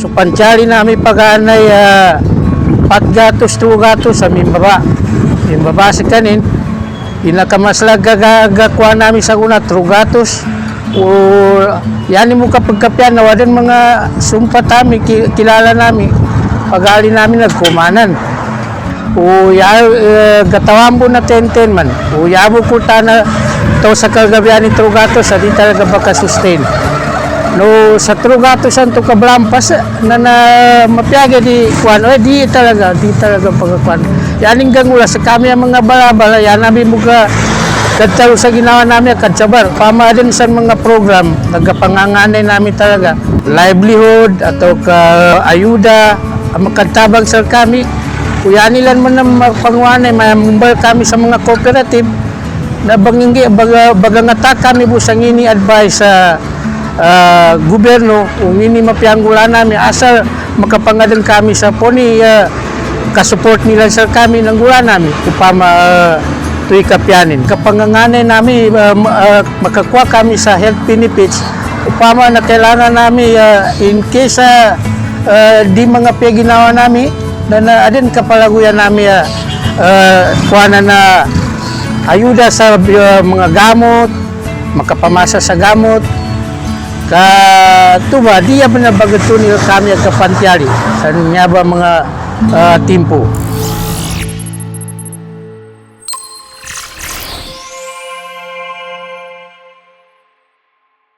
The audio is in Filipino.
kapantyari namin pag-anay uh, patgatos trugatos sa aming baba. Yung baba sa kanin, pinakamaslag gagakuha namin sa una trugatos o yan mo kapag kapyan nawadan mga sumpa tami ki- kilala namin pag-ali namin nagkumanan. O ya uh, gatawan po na tenten man. O yabo ko ta na to sa kagabihan ni trugatos sa di talaga baka sustain No, sa Trugato Santo Cablampas na na mapiaga di kuan eh di talaga di talaga pagkuan. Yaning gangula sa kami ang mga balabala yan namin muga kadto sa ginawa namin kadsabar. Pama din sa mga program nagapanganganay namin talaga. Livelihood atau ka ayuda ang makadtabang sa kami. Kuya nilan man na panguanay may kami sa mga cooperative. Na bangingi baga, baga nga ta kami bu sang ini advice sa ah, gobyerno kung ini mapianggula namin asa makapangadan kami sa poni uh, kasupport nila sa kami ng gula namin upama uh, tuy kapyanin kapanganganay namin ah, ma- ah, makakuha kami sa health benefits upama na kailangan namin ah, in case ah, ah, di mga piyaginawa namin na, na adin kapalaguyan namin uh, kuha na na ayuda sa uh, mga gamot, makapamasa sa gamot, ka tuba diya ba na bagato niyo kami ang kapantyari sa niya ba mga uh, timpo.